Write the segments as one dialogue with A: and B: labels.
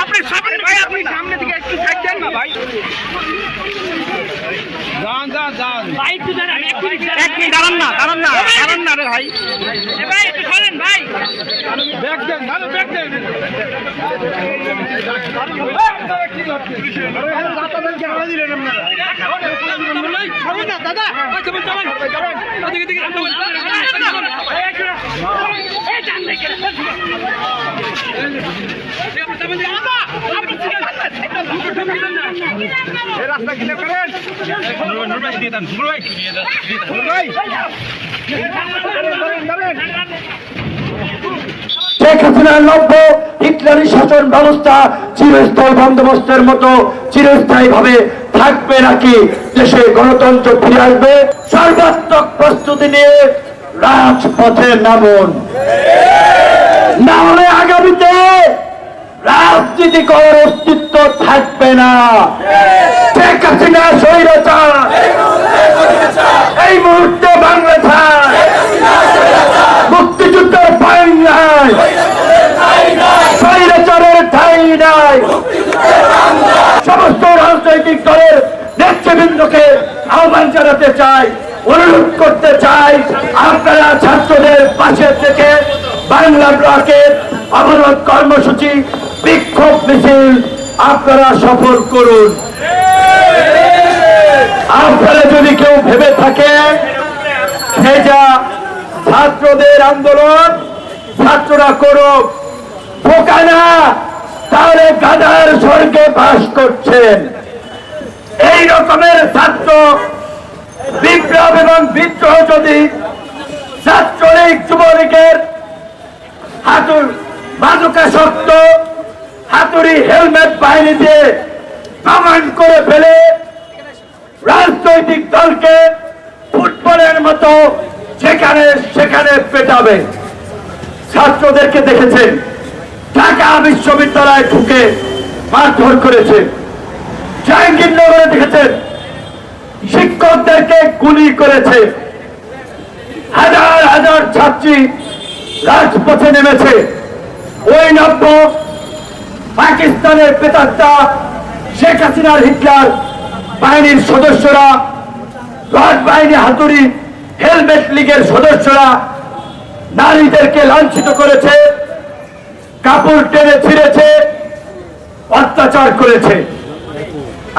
A: আপনি সামনে ভাই আপনি সামনে থেকে একটু সাইড দেন না ভাই
B: যান যান যান
A: ভাই একটু দাঁড়ান একটু
B: এক মিনিট দাঁড়ান না দাঁড়ান না দাঁড়ান না রে ভাই
A: এ ভাই একটু সরেন ভাই
B: ব্যাগ দেন দাদা ব্যাগ দেন
A: সরেন না দাদা ওই তুমি চলেন ওদিকে দিকে এই জান দেখে
B: রাস্তা ক্লিয়ার করেন দিয়ে দেন ভাই ভাই
C: শেখ হাসিনার শাসন ব্যবস্থা চিরস্থায়ী বন্দোবস্তের মতো চিরস্থায়ী ভাবে থাকবে নাকি দেশে গণতন্ত্র ফিরে আসবে? সর্বাত্মক প্রস্তুতি নিয়ে রাজপথে নামুন। না হলে আগামীতে রাজনীতি করার অস্তিত্ব থাকবে না। শেখ হাসিনা এই মুহূর্তে বাংলাদেশ মুক্তিযুদ্ধের ঠাই নাই ঠাই নাই। সমস্ত রাজনৈতিক দলের নেতৃবৃন্দকে আহ্বান জানাতে চাই, অনুরোধ করতে চাই, আপনারা ছাত্রদের পাশে থেকে বাংলা ব্লকের অবরোধ কর্মসূচি বিক্ষোভ মিছিল আপনারা সফল করুন। আপনারা যদি কেউ ভেবে থাকে সেটা ছাত্রদের আন্দোলন, ছাত্ররা করুক, বোকা না। তাহলে গাদার স্বর্গে বাস করছেন। এই রকমের ছাত্র, বিপ্লব এবং বিদ্রোহ যদি ছাত্রলীগ যুবলীগের হাতুর বাজুকা শক্ত, হাতুড়ি হেলমেট বাহিনী দিয়ে প্রমাণ করে ফেলে রাজনৈতিক দলকে ফুটবলের মতো যেখানে সেখানে পেটাবে। ছাত্রদেরকে দেখেছেন। ঢাকা বিশ্ববিদ্যালয়ে ঢুকে মারধর করেছে। জাহাঙ্গীরনগরে দেখেছেন, শিক্ষকদেরকে গুলি করেছে। হাজার হাজার ছাত্রী রাজপথে নেমেছে। ওই নব্য পাকিস্তানের পেতাত্তা শেখ হাসিনার হিটলার বাহিনীর সদস্যরা, রড বাহিনী হাতুড়ি হেলমেট লীগের সদস্যরা নারীদেরকে লাঞ্ছিত করেছে। কাপড় টেনে ছিঁড়েছে, অত্যাচার করেছে।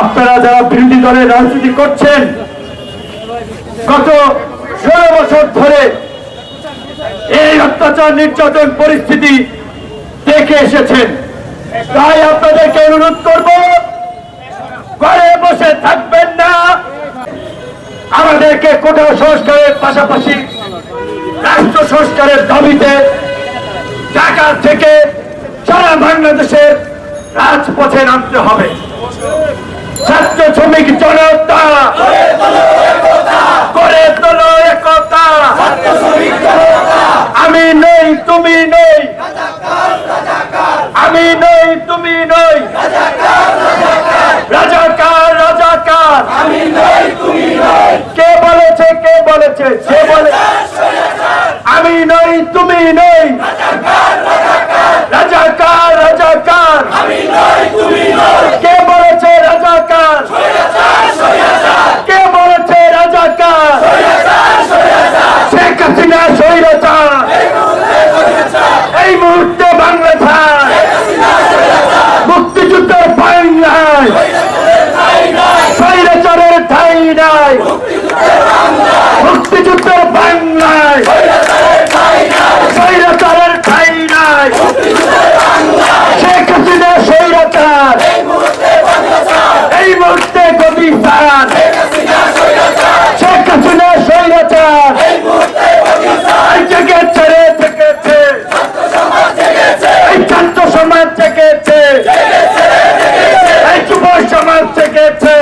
C: আপনারা যারা বিরোধী দলের রাজনীতি করছেন, গত ষোলো বছর ধরে এই অত্যাচার নির্যাতন পরিস্থিতি দেখে এসেছেন। তাই আপনাদেরকে অনুরোধ করব, ঘরে বসে থাকবেন না। আমাদেরকে কোটা সংস্কারের পাশাপাশি রাষ্ট্র সংস্কারের দাবিতে ঢাকা থেকে সারা বাংলাদেশের রাজপথে নামতে হবে। ছাত্র শ্রমিক জনতা করে তোলো একতা। আমি নই, তুমি নই। আমি নই, তুমি নই। রাজাকার রাজাকার। কে বলেছে কে বলেছে? সে বলে আমি নই, তুমি নই রাজাকার রাজাকার কে বলেছে রাজাকার কে বলেছে রাজাকার শেখ হাসিনা স্বৈরাচার এই মুহূর্তে বাংলাদেশ মুক্তিযুদ্ধের ভয় নাই স্বৈরাচারের ঠাই নাই। মুক্তিযুদ্ধের বাংলায় স্বৈরাচারের ঠাই নাই শেখ হাসিনা স্বৈরাচার এই মুহূর্তে গতি স্যার শেখ হাসিনা স্বৈরাচার এই জেগেছে রে জেগেছে এই ছাত্র সমাজ জেগেছে এই যুব সমাজ জেগেছে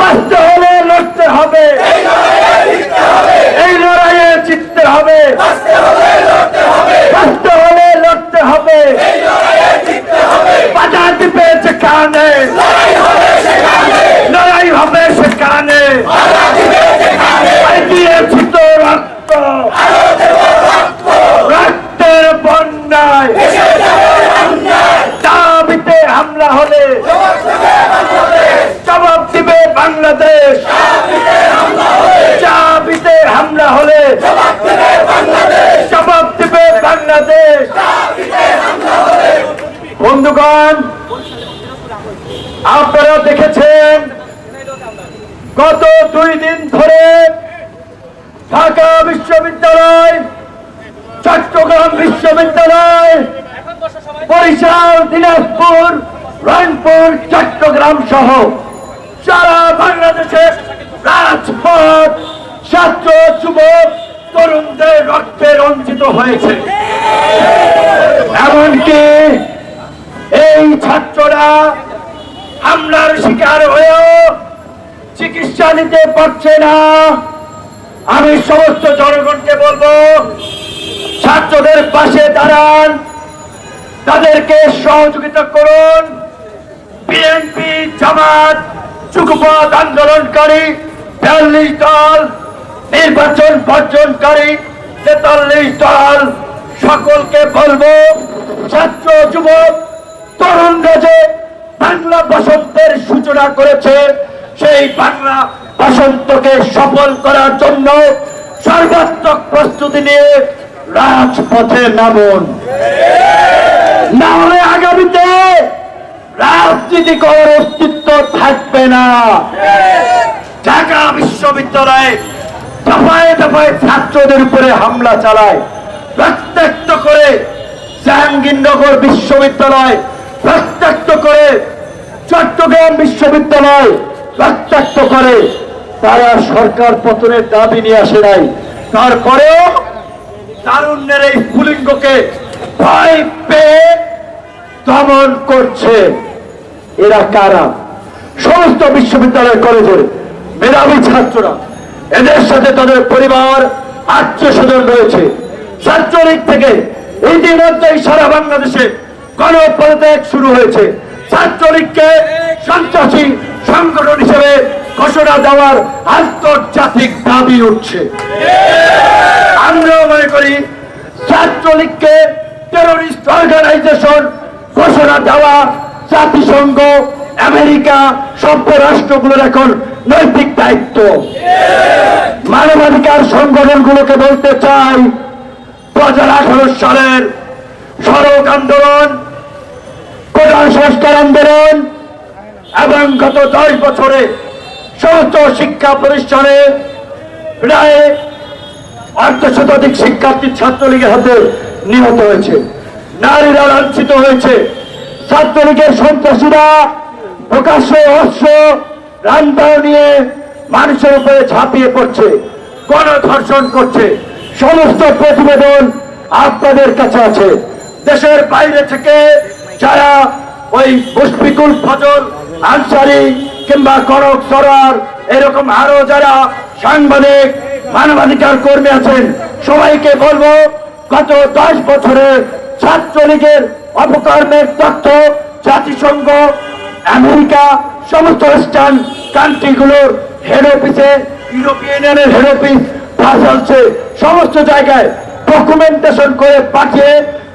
C: বাঁচতে হলে লড়তে হবে এই লড়াইয়ে জিততে হবে বাঁচতে হলে লড়তে হবে। বাধা দিবে যেখানে লড়াই হবে সেখানে। আর দিয়েছি তো রক্ত। রক্তের বন্যায়। দাবিতে হামলা হলে। জবাব দিবে বাংলাদেশ চাবিতে হামলা হলে জবাব দিবে বাংলাদেশ বন্ধুগণ আপনারা দেখেছেন গত দুই দিন ধরে ঢাকা বিশ্ববিদ্যালয়, চট্টগ্রাম বিশ্ববিদ্যালয়, বরিশাল, দিনাজপুর, রংপুর, চট্টগ্রাম সহ সারা বাংলাদেশের রাজপথ ছাত্র, যুবক, তরুণদের রক্তে রঞ্জিত হয়েছে। এমনকি এই ছাত্ররা হামলার শিকার হয়েও চিকিৎসা নিতে পারছে না। আমি সমস্ত জনগণকে বলব, ছাত্রদের পাশে দাঁড়ান। তাদেরকে সহযোগিতা করুন। বিএনপি, জামাত যুগপথ আন্দোলনকারী, বিয়াল্লিশ দল, নির্বাচন বর্জনকারী, তেতাল্লিশ দল, সকলকে বলব, ছাত্র, যুবক তরুণরা যে বাংলা বসন্তের সূচনা করেছে। সেই বাংলা বসন্তকে সফল করার জন্য সর্বাত্মক প্রস্তুতি নিয়ে রাজপথে নামুন। না হলে আগামীতে রাজনীতি করার অস্তিত্ব থাকবে না। ঢাকা বিশ্ববিদ্যালয়ে দফায় দফায় ছাত্রদের উপরে হামলা চালায়। রক্তাক্ত করে জাহাঙ্গীরনগর বিশ্ববিদ্যালয় রক্তাক্ত করে চট্টগ্রাম বিশ্ববিদ্যালয় রক্তাক্ত করে। তারা সরকার পতনের দাবি নিয়ে আসে নাই। তারপরেও তারুণ্যের এই স্ফুলিঙ্গকে ভয় পেয়ে দমন করছে। এরা কারা? সমস্ত বিশ্ববিদ্যালয় কলেজের মেধাবী ছাত্ররা। এদের সাথে তাদের পরিবার আত্মীয় স্বজন রয়েছে। ছাত্রলীগ থেকে ইতিমধ্যেই সারা বাংলাদেশে গণপদত্যাগ শুরু হয়েছে। ছাত্রলীগকে সন্ত্রাসী সংগঠন হিসেবে ঘোষণা দেওয়ার আন্তর্জাতিক দাবি উঠছে। আমরাও মনে করি ছাত্রলীগকে টেরোরিস্ট অর্গানাইজেশন ঘোষণা দেওয়া, জাতিসংঘ, আমেরিকা সভ্য রাষ্ট্রগুলোর এখন নৈতিক দায়িত্ব। মানবাধিকার সংগঠনগুলোকে বলতে চাই, দু হাজার আঠারো সালের সড়ক আন্দোলন, প্রধান সংস্কার আন্দোলন এবং গত দশ বছরে সমস্ত শিক্ষা প্রতিষ্ঠানে প্রায় অর্ধ শতাধিক শিক্ষার্থী ছাত্রলীগের হাতে নিহত হয়েছে। নারীরা লাঞ্ছিত হয়েছে। ছাত্রলীগের সন্ত্রাসীরা প্রকাশ্য অস্ত্র রান্দাও নিয়ে মানুষের উপরে ঝাঁপিয়ে পড়ছে, গণধর্ষণ করছে। সমস্ত প্রতিবেদন আপনাদের কাছে আছে। দেশের বাইরে থেকে যারা ওই মুশফিকুল ফজল, আনসারি কিংবা কনক সরার এরকম আরও যারা সাংবাদিক, মানবাধিকার কর্মী আছেন, সবাইকে বলব, গত দশ বছরে ছাত্রলীগের অপকর্মের তথ্য, জাতিসংঘ, আমেরিকা, সমস্ত ওয়েস্টার্ন কান্ট্রিগুলোর হেড অফিসে ইউরোপিয়ান ইউনিয়নের হেড অফিস সমস্ত জায়গায় ডকুমেন্টেশন করে পাঠিয়ে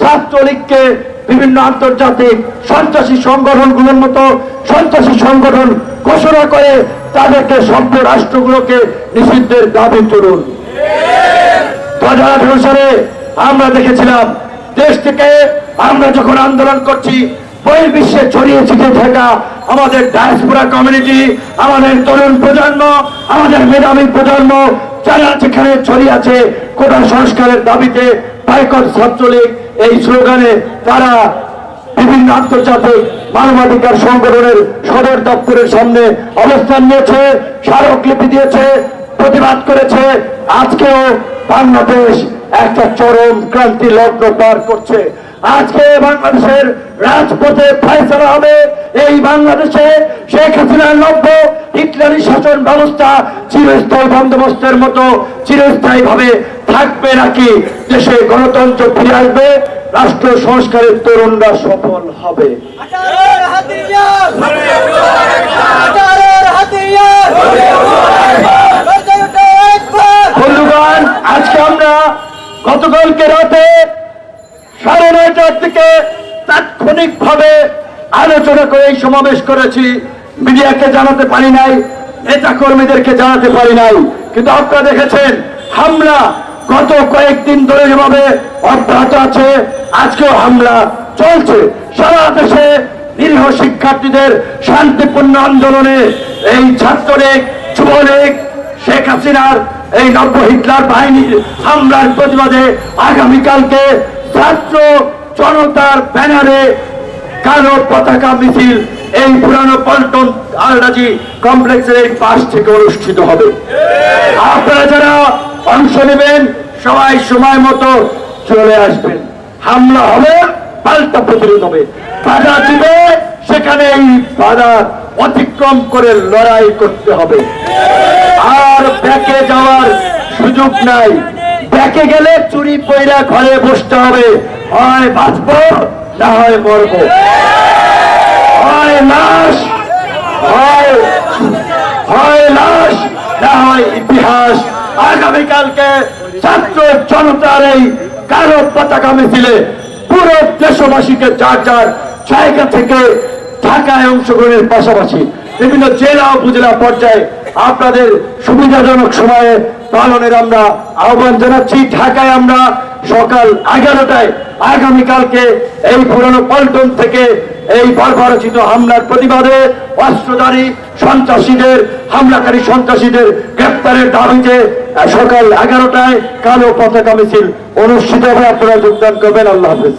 C: ছাত্রলীগকে বিভিন্ন আন্তর্জাতিক সন্ত্রাসী সংগঠনগুলোর মতো সন্ত্রাসী সংগঠন ঘোষণা করে তাদেরকে সভ্য রাষ্ট্রগুলোকে নিষিদ্ধের দাবি তুলুন। দু হাজার আঠারো সালে আমরা দেখেছিলাম, দেশ থেকে আমরা যখন আন্দোলন করছি, বহির বিশ্বে ছড়িয়ে ছিটিয়ে থাকা আমাদের ডায়াসপোরা কমিউনিটি আমাদের তরুণ প্রজন্ম, আমাদের মেধাবী প্রজন্ম, যারা যেখানে ছড়িয়ে আছে কোটা সংস্কারের দাবিতে পাইকট ছাত্রলীগ এই স্লোগানে তারা বিভিন্ন আন্তর্জাতিক মানবাধিকার সংগঠনের সদর দপ্তরের সামনে অবস্থান নিয়েছে, স্মারকলিপি দিয়েছে, প্রতিবাদ করেছে। আজকেও বাংলাদেশ একটা চরম ক্রান্তি লগ্ন পার করছে। আজকে বাংলাদেশের রাজপথে ফয়সলা হবে। এই বাংলাদেশে শেখ হাসিনার নব্য হিটলারি শাসন ব্যবস্থা চিরস্থায়ী বন্দোবস্তের মতো চিরস্থায়ী ভাবে থাকবে নাকি? দেশে গণতন্ত্র ফিরে আসবে রাষ্ট্র সংস্কারের তরুণরা সফল হবে। থেকে তাৎক্ষণিক ভাবে আলোচনা করে এই সমাবেশ করেছি। মিডিয়াকে জানাতে পারি নাই নেতা কর্মীদেরকে জানাতে পারি নাই। কিন্তু আপনারা দেখেছেন, হামলা গত কয়েকদিন ধরে যেভাবে অব্যাহত আছে, আজকেও হামলা চলছে। সারা দেশে নিরীহ শিক্ষার্থীদের শান্তিপূর্ণ আন্দোলনে এই ছাত্রলীগ, যুবলীগ, শেখ হাসিনার এই নব্য হিটলার বাহিনীর হামলার প্রতিবাদে আগামীকালকে ছাত্র জনতার ব্যানারে কালো পতাকা মিছিল এই পুরানো পল্টন আলরাজি কমপ্লেক্সের এই পাশ থেকে অনুষ্ঠিত হবে। আপনারা যারা অংশ নেবেন, সবাই সময় মতো চলে আসবেন। হামলা হবে, পাল্টা প্রতিরোধ হবে। বাধা দিবে, সেখানে এই বাধা অতিক্রম করে লড়াই করতে হবে। আর ব্যাকে যাওয়ার সুযোগ নাই। ব্যাকে গেলে চুরি পয়রা ঘরে বসতে হবে। হয় বাঁচবো না হয় মরবো। হয় লাশ, হয় হয় লাশ না হয় ইতিহাস। আগামীকালকে ছাত্র জনতার এই কালো পতাকা মিছিলে পুরো দেশবাসীকে যার যার জায়গা থেকে ঢাকায় অংশগ্রহণের পাশাপাশি বিভিন্ন জেলা উপজেলা পর্যায়ে আপনাদের সুবিধাজনক সময়ে পালনের আমরা আহ্বান জানাচ্ছি। ঢাকায় আমরা সকাল এগারোটায় আগামীকালকে এই পুরনো পল্টন থেকে এই বর্বরচিত হামলার প্রতিবাদে অস্ত্রধারী সন্ত্রাসীদের, হামলাকারী সন্ত্রাসীদের গ্রেপ্তারের দাবিতে সকাল এগারোটায় কালো পতাকা মিছিল অনুষ্ঠিত হবে। আপনারা যোগদান করবেন। আল্লাহ হাফেজ।